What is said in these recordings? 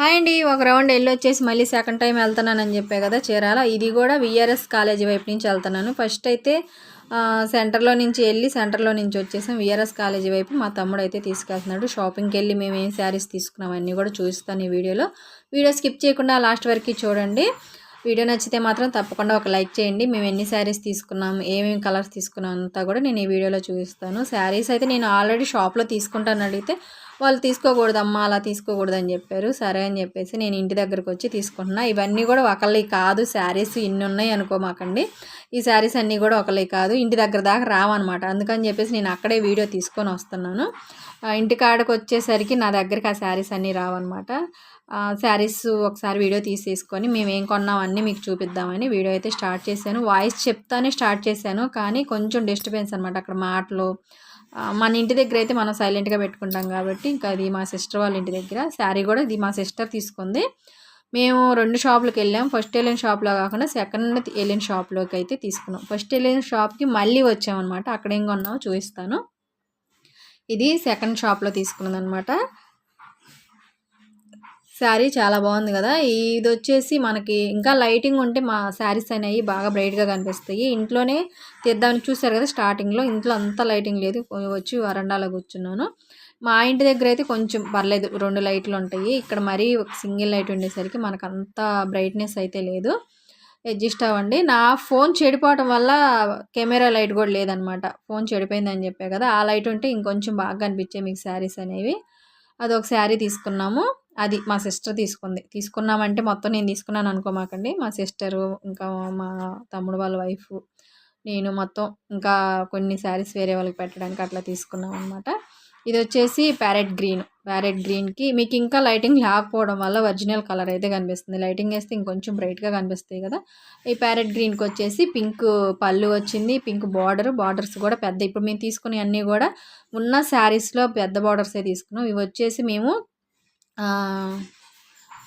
Hi అండి ఒక round వెళ్ళి వచ్చేసి మళ్ళీ సెకండ్ టైం వెళ్తున్నానని చెప్పే కదా చీరాల. ఇది కూడా విఆర్ఎస్ కాలేజీ వైపు నుంచి వెళ్తున్నాను. ఫస్ట్ అయితే సెంటర్లో నుంచి వెళ్ళి సెంటర్లో నుంచి వచ్చేసాం. విఆర్ఎస్ కాలేజీ వైపు మా తమ్ముడు అయితే తీసుకెళ్తున్నాడు. షాపింగ్కి వెళ్ళి మేము ఏం శారీస్ తీసుకున్నాం అన్నీ కూడా చూస్తాను ఈ వీడియోలో. వీడియో స్కిప్ చేయకుండా లాస్ట్ వరకు చూడండి. వీడియో నచ్చితే మాత్రం తప్పకుండా ఒక లైక్ చేయండి. మేము ఎన్ని శారీస్ తీసుకున్నాం ఏమేమి కలర్స్ తీసుకున్నాం అంతా కూడా నేను ఈ వీడియోలో చూపిస్తాను. శారీస్ అయితే నేను ఆల్రెడీ షాప్లో తీసుకుంటాను అడిగితే వాళ్ళు తీసుకోకూడదు అమ్మ అలా తీసుకోకూడదు అని చెప్పారు. సరే అని చెప్పేసి నేను ఇంటి దగ్గరకు వచ్చి తీసుకుంటున్నా. ఇవన్నీ కూడా ఒకళ్ళవి కాదు శారీస్ ఇన్ని ఉన్నాయి అనుకోమాకండి. ఈ శారీస్ అన్నీ కూడా ఒకళ్ళవి కాదు ఇంటి దగ్గర దాకా రావన్నమాట. అందుకని చెప్పేసి నేను అక్కడే వీడియో తీసుకొని వస్తున్నాను. ఇంటి కాడకు వచ్చేసరికి నా దగ్గరికి ఆ శారీస్ అన్నీ రావన్నమాట. శారీస్ ఒకసారి వీడియో తీసేసుకొని మేము ఏం కొన్నామన్నీ మీకు చూపిద్దామని వీడియో అయితే స్టార్ట్ చేశాను. వాయిస్ చెప్తానే స్టార్ట్ చేశాను కానీ కొంచెం డిస్టర్బెన్స్ అనమాట అక్కడ మాటలు. మన ఇంటి దగ్గర అయితే మనం సైలెంట్గా పెట్టుకుంటాం కాబట్టి ఇంకా అది మా సిస్టర్ వాళ్ళ ఇంటి దగ్గర. శారీ కూడా ఇది మా సిస్టర్ తీసుకుంది. మేము రెండు షాపులకు వెళ్ళాం. ఫస్ట్ వెళ్ళిన షాప్లో కాకుండా సెకండ్ వెళ్ళిన షాప్లోకి అయితే తీసుకున్నాం. ఫస్ట్ వెళ్ళిన షాప్కి మళ్ళీ వచ్చామన్నమాట. అక్కడ ఏం కొన్నామో చూపిస్తాను. ఇది సెకండ్ షాప్లో తీసుకున్నది అనమాట శారీ చాలా బాగుంది కదా. ఇది వచ్చేసి మనకి ఇంకా లైటింగ్ ఉంటే మా శారీస్ అనేవి బాగా బ్రైట్గా కనిపిస్తాయి. ఇంట్లోనే తీద్దామని చూశారు కదా స్టార్టింగ్లో. ఇంట్లో అంత లైటింగ్ లేదు. వచ్చి వరండాలో కూర్చున్నాను. మా ఇంటి దగ్గర అయితే కొంచెం పర్లేదు. రెండు లైట్లు ఉంటాయి. ఇక్కడ మరీ ఒక సింగిల్ లైట్ ఉండేసరికి మనకు అంత బ్రైట్నెస్ అయితే లేదు. అడ్జస్ట్ అవ్వండి. నా ఫోన్ చెడిపోవటం వల్ల కెమెరా లైట్ కూడా లేదనమాట. ఫోన్ చెడిపోయిందని చెప్పా కదా. ఆ లైట్ ఉంటే ఇంకొంచెం బాగా కనిపించాయి మీకు శారీస్ అనేవి. అది ఒక శారీ తీసుకున్నాము. అది మా సిస్టర్ తీసుకుంది. తీసుకున్నామంటే మొత్తం నేను తీసుకున్నాను అనుకోమాకండి మా సిస్టరు ఇంకా మా తమ్ముడు వాళ్ళ వైఫ్ నేను మొత్తం ఇంకా కొన్ని శారీస్ వేరే వాళ్ళకి పెట్టడానికి అట్లా తీసుకున్నాం అనమాట ఇది వచ్చేసి ప్యారెట్ గ్రీన్. ప్యారెట్ గ్రీన్కి మీకు ఇంకా లైటింగ్ లేకపోవడం వల్ల ఒరిజినల్ కలర్ అయితే కనిపిస్తుంది. లైటింగ్ వేస్తే ఇంకొంచెం బ్రైట్గా కనిపిస్తాయి కదా. ఈ ప్యారెట్ గ్రీన్కి వచ్చేసి పింక్ పళ్ళు వచ్చింది. Pink border. బార్డర్స్ కూడా పెద్ద. ఇప్పుడు మేము తీసుకునే అన్నీ కూడా ఉన్న శారీస్లో పెద్ద బార్డర్సే తీసుకున్నాం. ఇవి వచ్చేసి మేము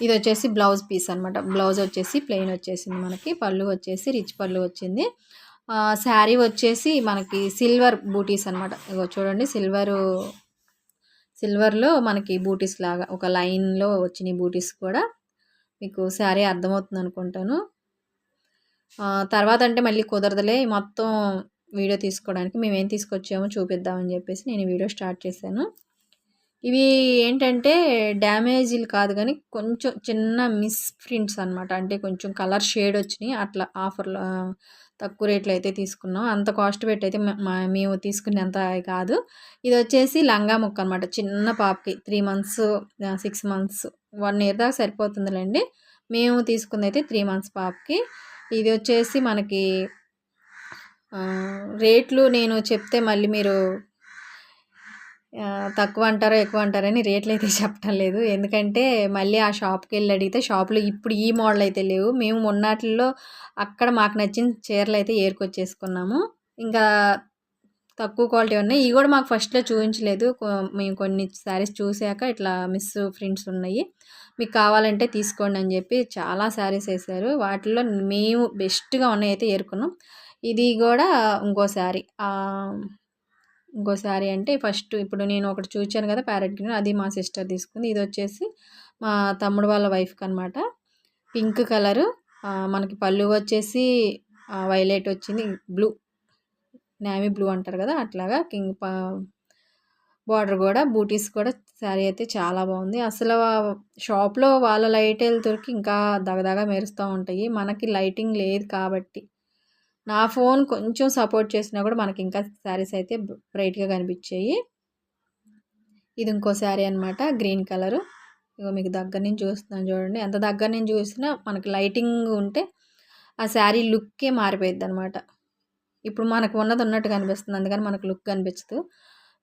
ఇది వచ్చేసి బ్లౌజ్ పీస్ అనమాట బ్లౌజ్ వచ్చేసి ప్లెయిన్ వచ్చేసింది మనకి. పళ్ళు వచ్చేసి రిచ్ పళ్ళు వచ్చింది. శారీ వచ్చేసి మనకి సిల్వర్ బూటీస్ అనమాట ఇగో చూడండి సిల్వరు సిల్వర్లో మనకి బూటీస్ లాగా ఒక లైన్లో వచ్చినాయి బూటీస్ కూడా. మీకు శారీ అర్థమవుతుంది అనుకుంటాను. తర్వాత అంటే మళ్ళీ కుదరదులే మొత్తం వీడియో తీసుకోవడానికి మేము ఏం తీసుకొచ్చామో చూపిద్దామని చెప్పేసి నేను వీడియో స్టార్ట్ చేశాను. ఇవి ఏంటంటే డ్యామేజీలు కాదు కానీ కొంచెం చిన్న మిస్ ప్రింట్స్ అనమాట అంటే కొంచెం కలర్ షేడ్ వచ్చినాయి. అట్లా ఆఫర్లో తక్కువ రేట్లో అయితే తీసుకున్నాం. అంత కాస్ట్ పెట్టి అయితే మేము తీసుకునేంత కాదు. ఇది వచ్చేసి లంగా ముక్క అనమాట చిన్న పాపకి three months six months one year దాకా సరిపోతుందిలేండి. మేము తీసుకుంది అయితే త్రీ మంత్స్ పాపకి. ఇది వచ్చేసి మనకి రేట్లు నేను చెప్తే మళ్ళీ మీరు తక్కువ అంటారో ఎక్కువ అంటారని రేట్లు అయితే చెప్పడం లేదు. ఎందుకంటే మళ్ళీ ఆ షాప్కి వెళ్ళి అడిగితే షాప్లో ఇప్పుడు ఈ మోడల్ అయితే లేవు. మేము మొన్నట్లో అక్కడ మాకు నచ్చిన చీరలు అయితే ఏరుకొచ్చేసుకున్నాము. ఇంకా తక్కువ క్వాలిటీ ఉన్నాయి. ఇవి కూడా మాకు ఫస్ట్లో చూపించలేదు. మేము కొన్ని శారీస్ చూసాక ఇట్లా మిస్ ప్రింట్స్ ఉన్నాయి. మీకు కావాలంటే తీసుకోండి అని చెప్పి చాలా శారీస్ వేసారు. వాటిలో మేము బెస్ట్గా ఉన్నాయి అయితే ఏరుకున్నాం. ఇది కూడా ఇంకో శారీ. ఇంకో శారీ అంటే ఫస్ట్ ఇప్పుడు నేను ఒకటి చూచాను కదా ప్యారెట్ గ్రీన్ అది మా సిస్టర్ తీసుకుంది. ఇది వచ్చేసి మా తమ్ముడు వాళ్ళ వైఫ్కి అనమాట పింక్ కలరు మనకి పళ్ళు వచ్చేసి వైలెట్ వచ్చింది. బ్లూ నామీ బ్లూ అంటారు కదా అట్లాగా కింగ్ బార్డర్ కూడా బూటీస్ కూడా శారీ అయితే చాలా బాగుంది. అసలు షాప్లో వాళ్ళ లైట్ వెళ్తురికి ఇంకా దగదగా మెరుస్తూ ఉంటాయి. మనకి లైటింగ్ లేదు కాబట్టి. నా ఫోన్ కొంచెం సపోర్ట్ చేసినా కూడా మనకి ఇంకా శారీస్ అయితే బ్రైట్గా కనిపించాయి. ఇది ఇంకో శారీ అనమాట గ్రీన్ కలరు. ఇగో మీకు దగ్గర నుంచి చూస్తున్నాను చూడండి. ఎంత దగ్గర నుంచి చూసినా మనకి లైటింగ్ ఉంటే ఆ శారీ లుక్కే మారిపోయింది అనమాట ఇప్పుడు మనకు ఉన్నది ఉన్నట్టు కనిపిస్తుంది అందుకని మనకు లుక్ కనిపించదు.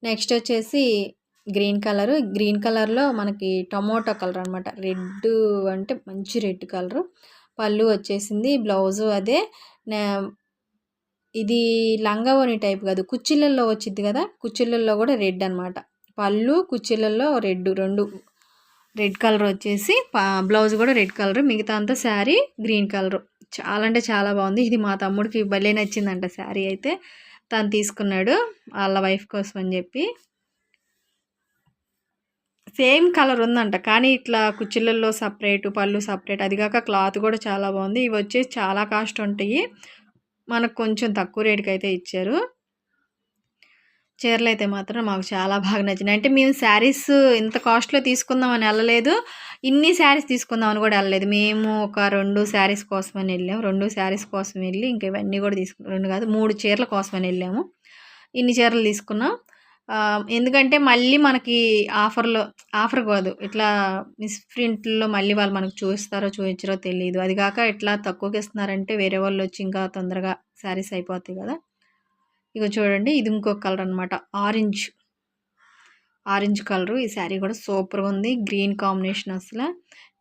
నెక్స్ట్ వచ్చేసి గ్రీన్ కలరు. గ్రీన్ కలర్లో మనకి టమోటో కలర్ అనమాట రెడ్ అంటే మంచి రెడ్ కలరు. పళ్ళు వచ్చేసింది బ్లౌజు అదే. ఇది లంగావోని టైప్ కాదు. కుచ్చిళ్ళల్లో వచ్చింది కదా? కుచ్చిళ్ళల్లో కూడా రెడ్ అనమాట పళ్ళు కుచ్చిళ్ళల్లో రెడ్ రెండు రెడ్ కలర్ వచ్చేసి బ్లౌజ్ కూడా రెడ్ కలర్. మిగతా అంతా శారీ గ్రీన్ కలర్. చాలా అంటే చాలా బాగుంది. ఇది మా తమ్ముడికి భలే నచ్చిందంట శారీ అయితే. తను తీసుకున్నాడు వాళ్ళ వైఫ్ కోసం అని చెప్పి. సేమ్ కలర్ ఉందంట. కానీ ఇట్లా కుచ్చిళ్ళల్లో సపరేట్ పళ్ళు సపరేట్ అది కాక క్లాత్ కూడా చాలా బాగుంది. ఇవి వచ్చేసి చాలా కాస్ట్ ఉంటాయి. మనకు కొంచెం తక్కువ రేటుకి అయితే ఇచ్చారు. చీరలు అయితే మాత్రం మాకు చాలా బాగా నచ్చినాయి. అంటే మేము శారీస్ ఇంత కాస్ట్లో తీసుకుందామని వెళ్ళలేదు. ఇన్ని శారీస్ తీసుకుందామని కూడా వెళ్ళలేదు. మేము ఒక రెండు శారీస్ కోసమని వెళ్ళాము. రెండు శారీస్ కోసం వెళ్ళి ఇంకా ఇవన్నీ కూడా తీసుకున్నాం రెండు కాదు మూడు చీరల కోసమని వెళ్ళాము. ఇన్ని చీరలు తీసుకున్నాం. ఎందుకంటే మళ్ళీ మనకి ఆఫర్లో ఆఫర్ కాదు. ఇట్లా మిస్ప్రింట్లో మళ్ళీ వాళ్ళు మనకు చూస్తారో చూపించారో తెలియదు అది కాక ఇట్లా తక్కువకి ఇస్తున్నారంటే వేరే వాళ్ళు వచ్చి ఇంకా తొందరగా శారీస్ అయిపోతాయి కదా. ఇక చూడండి ఇది ఇంకొక కలర్ అనమాట ఆరెంజ్. Orange colour. ఈ శారీ కూడా సూపర్గా ఉంది. గ్రీన్ కాంబినేషన్ అసలు.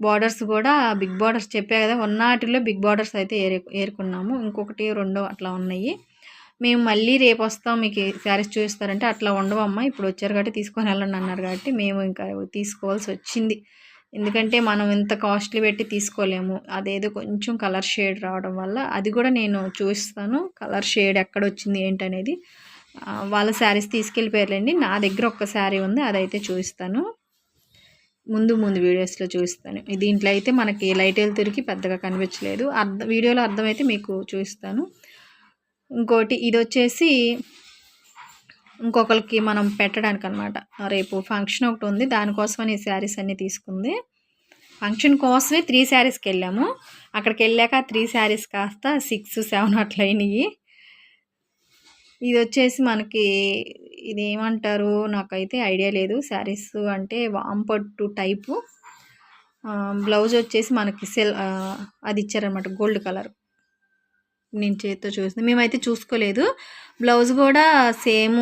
బార్డర్స్ కూడా బిగ్ బార్డర్స్ చెప్పా కదా ఉన్నాటిలో బిగ్ బార్డర్స్ అయితే ఏరు ఏరుకున్నాము. ఇంకొకటి రెండో అట్లా ఉన్నాయి. మేము మళ్ళీ రేపు వస్తాం మీకు శారీస్ చూపిస్తారంటే అట్లా ఉండవమ్మా ఇప్పుడు వచ్చారు కాబట్టి తీసుకొని వెళ్ళండి అన్నారు కాబట్టి మేము ఇంకా తీసుకోవాల్సి వచ్చింది. ఎందుకంటే మనం ఇంత కాస్ట్లీ పెట్టి తీసుకోలేము. అదేదో కొంచెం కలర్ షేడ్ రావడం వల్ల అది కూడా నేను చూపిస్తాను. కలర్ షేడ్ ఎక్కడ వచ్చింది ఏంటనేది. వాళ్ళ శారీస్ తీసుకెళ్ళిపోయారులేండి. నా దగ్గర ఒక్క శారీ ఉంది అదైతే చూపిస్తాను. ముందు ముందు వీడియోస్లో చూపిస్తాను. దీంట్లో అయితే మనకి లైట్ వెళ్తురికి పెద్దగా కనిపించలేదు. అర్థం వీడియోలో అర్థమైతే మీకు చూపిస్తాను. ఇంకోటి ఇది వచ్చేసి ఇంకొకరికి మనం పెట్టడానికి అనమాట రేపు ఫంక్షన్ ఒకటి ఉంది దానికోసమని ఈ శారీస్ అన్నీ తీసుకుంది. ఫంక్షన్ కోసమే త్రీ శారీస్కి వెళ్ళాము. అక్కడికి వెళ్ళాక త్రీ శారీస్ కాస్త సిక్స్ సెవెన్ అట్లా అయినాయి. ఇది వచ్చేసి మనకి ఇది ఏమంటారు నాకైతే ఐడియా లేదు. శారీస్ అంటే వాంపట్టు టైపు. బ్లౌజ్ వచ్చేసి మనకి సెల్ అది ఇచ్చారనమాట గోల్డ్ కలర్. నేను చేతితో చూసింది. మేమైతే చూసుకోలేదు. బ్లౌజ్ కూడా సేమ్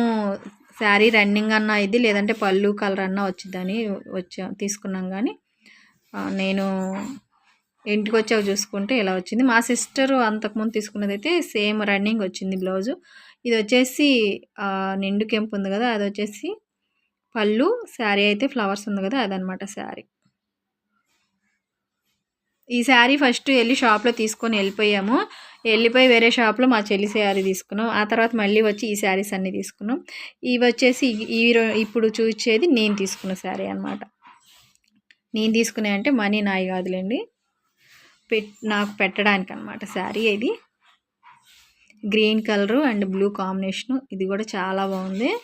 శారీ రన్నింగ్ అన్న ఇది లేదంటే పళ్ళు కలర్ అన్న వచ్చిందని వచ్చా తీసుకున్నాం కానీ నేను ఇంటికి వచ్చాక చూసుకుంటే ఇలా వచ్చింది. మా సిస్టర్ అంతకుముందు తీసుకున్నది అయితే సేమ్ రన్నింగ్ వచ్చింది బ్లౌజు. ఇది వచ్చేసి నిండు కెంపు ఉంది కదా అది వచ్చేసి పళ్ళు శారీ అయితే ఫ్లవర్స్ ఉంది కదా అదనమాట శారీ. ఈ శారీ ఫస్ట్ వెళ్ళి షాప్లో తీసుకొని వెళ్ళిపోయాము. వెళ్ళిపోయి వేరే షాప్లో మా చెల్లి శారీ తీసుకున్నాం. ఆ తర్వాత మళ్ళీ వచ్చి ఈ శారీస్ అన్నీ తీసుకున్నాం. ఇవి వచ్చేసి ఈ- ఇప్పుడు చూసేది నేను తీసుకున్న శారీ అనమాట నేను తీసుకునే అంటే మనీ నాయి కాదులేండి. పెట్ నాకు పెట్టడానికి అనమాట శారీ ఇది. Green colour and blue combination. ఇది కూడా చాలా బాగుంది.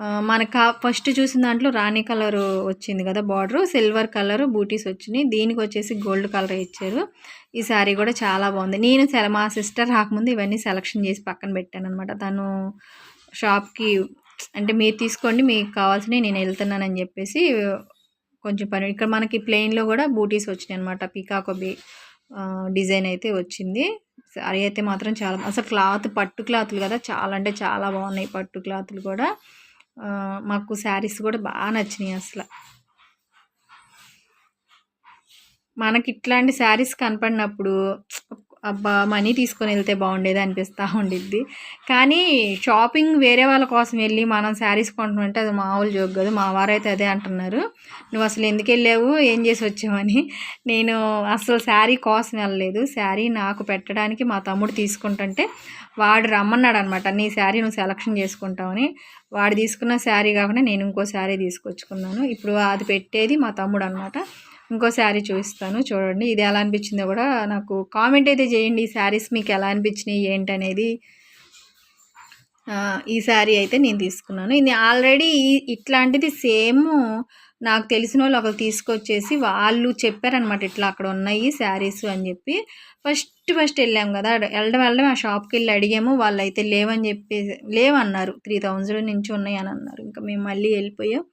మనకు కా- ఫస్ట్ చూసిన దాంట్లో రాణి కలర్ వచ్చింది కదా బార్డర్ సిల్వర్ కలర్ బూటీస్ వచ్చినాయి. దీనికి వచ్చేసి గోల్డ్ కలర్ ఇచ్చారు. ఈ శారీ కూడా చాలా బాగుంది. నేను సెల మా సిస్టర్ రాకముందు ఇవన్నీ సెలక్షన్ చేసి పక్కన పెట్టాను అనమాట తను షాప్కి అంటే మీరు తీసుకోండి మీకు కావాల్సినవి నేను వెళ్తున్నానని చెప్పేసి కొంచెం పని ఇక్కడ మనకి ప్లెయిన్లో కూడా బూటీస్ వచ్చినాయి అనమాట పీకాకోబి డిజైన్ అయితే వచ్చింది. సారీ అయితే మాత్రం చాలా అసలు క్లాత్ పట్టు క్లాత్లు కదా చాలా అంటే చాలా బాగున్నాయి పట్టు క్లాత్లు కూడా. మాకు శారీస్ కూడా బాగా నచ్చినాయి అసలు. మనకి ఇట్లాంటి శారీస్ కనపడినప్పుడు అబ్బా మనీ తీసుకొని వెళ్తే బాగుండేది అనిపిస్తూ ఉండిద్ది. కానీ షాపింగ్ వేరే వాళ్ళ కోసం వెళ్ళి మనం శారీస్ కొంటామంటే అది మామూలు జోక్ కాదు. మా వారైతే అదే అంటున్నారు. నువ్వు అసలు ఎందుకు వెళ్ళావు? ఏం చేసి వచ్చావని? నేను అసలు శారీ కోసం వెళ్ళలేదు. శారీ నాకు పెట్టడానికి మా తమ్ముడు తీసుకుంటుంటే వాడు రమ్మన్నాడు అనమాట నీ శారీ నువ్వు సెలక్షన్ చేసుకుంటావని. వాడు తీసుకున్న శారీ కాకుండా నేను ఇంకో శారీ తీసుకొచ్చుకున్నాను. ఇప్పుడు అది పెట్టేది మా తమ్ముడు అనమాట. ఇంకో శారీ చూపిస్తాను చూడండి. ఇది ఎలా అనిపించిందో కూడా నాకు కామెంట్ అయితే చేయండి. ఈ శారీస్ మీకు ఎలా అనిపించినాయి ఏంటనేది. ఈ శారీ అయితే నేను తీసుకున్నాను. ఇది ఆల్రెడీ ఇట్లాంటిది సేమ్ నాకు తెలిసిన వాళ్ళు ఒకరు తీసుకొచ్చేసి వాళ్ళు చెప్పారనమాట ఇట్లా అక్కడ ఉన్నాయి శారీస్ అని చెప్పి. ఫస్ట్ ఫస్ట్ వెళ్ళాం కదా. వెళ్ళడం వెళ్ళడం ఆ షాప్కి వెళ్ళి అడిగాము. వాళ్ళు అయితే లేవని చెప్పి లేవన్నారు. త్రీ థౌజండ్ నుంచి ఉన్నాయి అని అన్నారు. ఇంకా మేము మళ్ళీ వెళ్ళిపోయాం.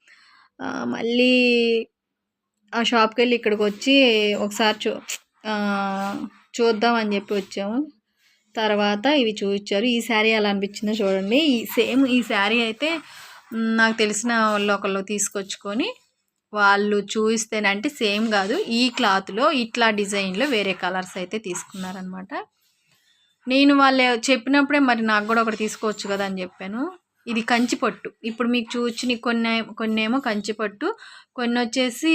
మళ్ళీ ఆ షాప్కి వెళ్ళి ఇక్కడికి వచ్చి ఒకసారి చూ చూద్దామని చూద్దాం అని చెప్పి వచ్చాము. తర్వాత ఇవి చూపించారు ఈ శారీ ఎలా అనిపించిందో చూడండి. ఈ సేమ్ ఈ శారీ అయితే నాకు తెలిసిన వాళ్ళు ఒకళ్ళు తీసుకొచ్చుకొని వాళ్ళు చూపిస్తేనంటే సేమ్ కాదు. ఈ క్లాత్లో ఇట్లా డిజైన్లో వేరే కలర్స్ అయితే తీసుకున్నారనమాట నేను వాళ్ళు చెప్పినప్పుడే మరి నాకు కూడా ఒకటి తీసుకోవచ్చు కదా అని చెప్పాను. ఇది కంచిపట్టు. ఇప్పుడు మీకు చూచిన కొన్ని కొన్ని ఏమో కొన్ని వచ్చేసి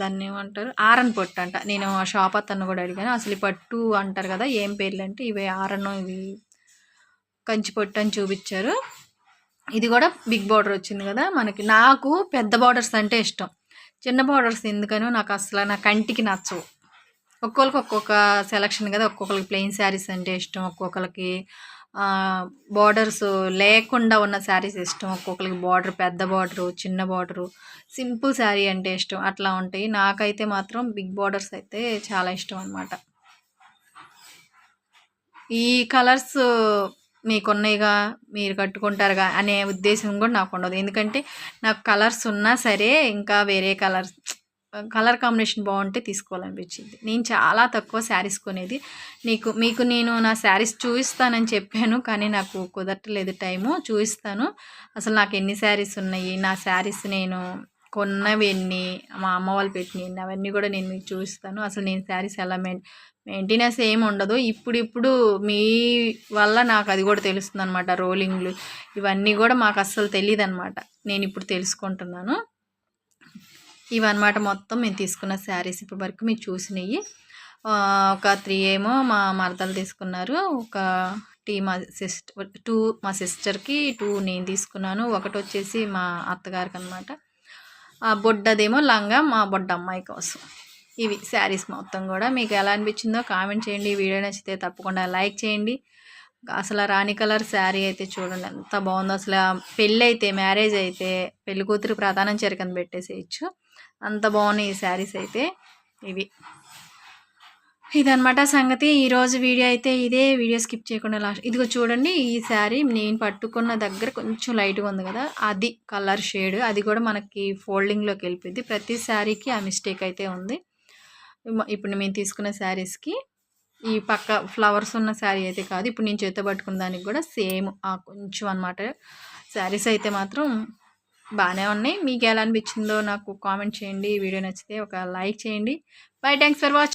దాన్ని ఏమంటారు ఆరన్ పట్టు అంట నేను ఆ షాప్ అతను కూడా అడిగాను. అసలు ఈ పట్టు అంటారు కదా ఏం పేర్లు అంటే ఇవి ఆరను ఇవి కంచిపొట్టు అని చూపించారు. ఇది కూడా బిగ్ బార్డర్ వచ్చింది కదా మనకి. నాకు పెద్ద బార్డర్స్ అంటే ఇష్టం. చిన్న బార్డర్స్ ఎందుకనో నాకు అసలు నా కంటికి నచ్చవు. ఒక్కొక్కరికి ఒక్కొక్క సెలక్షన్ కదా ఒక్కొక్కరికి ప్లెయిన్ శారీస్ అంటే ఇష్టం ఒక్కొక్కరికి బార్డర్స్ లేకుండా ఉన్న శారీస్ ఇష్టం. ఒక్కొక్కరికి బార్డర్ పెద్ద బార్డరు చిన్న బార్డరు సింపుల్ శారీ అంటే ఇష్టం. అట్లా ఉంటాయి. నాకైతే మాత్రం బిగ్ బార్డర్స్ అయితే చాలా ఇష్టం అనమాట ఈ కలర్స్ మీకున్నాయిగా మీరు కట్టుకుంటారుగా అనే ఉద్దేశం కూడా నాకు ఉండదు. ఎందుకంటే నాకు కలర్స్ ఉన్నా సరే ఇంకా వేరే కలర్స్ కలర్ కాంబినేషన్ బాగుంటే తీసుకోవాలనిపించింది. నేను చాలా తక్కువ శారీస్ కొనేది. నీకు మీకు నేను నా శారీస్ చూపిస్తానని చెప్పాను కానీ నాకు కుదరట్లేదు టైము చూపిస్తాను అసలు నాకు ఎన్ని శారీస్ ఉన్నాయి నా శారీస్ నేను కొన్నవి ఎన్ని మా అమ్మ వాళ్ళు పెట్టినవి అవన్నీ కూడా నేను మీకు చూపిస్తాను అసలు నేను శారీస్ ఎలా మెయిన్ మెయింటెనెన్స్ ఏమి ఉండదు. ఇప్పుడిప్పుడు మీ వల్ల నాకు అది కూడా తెలుస్తుంది అనమాట రోలింగ్లు. ఇవన్నీ కూడా మాకు అస్సలు తెలియదు అనమాట నేను ఇప్పుడు తెలుసుకుంటున్నాను. ఇవన్నమాట మొత్తం మేము తీసుకున్న శారీస్ ఇప్పటి వరకు మీరు చూసినవి. ఒక త్రీ ఏమో మా మరదలు తీసుకున్నారు. ఒక టీ మా సిస్టర్ టూ మా సిస్టర్కి టూ నేను తీసుకున్నాను. ఒకటి వచ్చేసి మా అత్తగారికి అనమాట ఆ బొడ్డదేమో లంగా మా బొడ్డ అమ్మాయి కోసం. ఇవి శారీస్ మొత్తం కూడా. మీకు ఎలా అనిపించిందో కామెంట్ చేయండి. వీడియో నచ్చితే తప్పకుండా లైక్ చేయండి. అసలు రాణి కలర్ శారీ అయితే చూడండి. ఎంత బాగుందో. అసలు పెళ్ళి అయితే మ్యారేజ్ అయితే పెళ్ళి కూతురు ప్రధానం చెరకని పెట్టేసేయచ్చు. అంత బాగున్నాయి ఈ శారీస్ అయితే. ఇవి. ఇదనమాట సంగతి. ఈరోజు వీడియో అయితే ఇదే. వీడియో స్కిప్ చేయకుండా లాస్ట్ ఇదిగో చూడండి ఈ శారీ నేను పట్టుకున్న దగ్గర కొంచెం లైట్గా ఉంది కదా. అది కలర్ షేడ్. అది కూడా మనకి ఫోల్డింగ్లోకి వెళ్ళిపోయింది. ప్రతి శారీకి ఆ మిస్టేక్ అయితే ఉంది. ఇప్పుడు మేము తీసుకున్న శారీస్కి ఈ పక్క ఫ్లవర్స్ ఉన్న శారీ అయితే కాదు. ఇప్పుడు నేను చేత పట్టుకున్న దానికి కూడా సేమ్ కొంచెం అనమాట శారీస్ అయితే మాత్రం బాగానే ఉన్నాయి. మీకు ఎలా అనిపించిందో నాకు కామెంట్ చేయండి. వీడియో నచ్చితే ఒక లైక్ చేయండి. By thanks for watching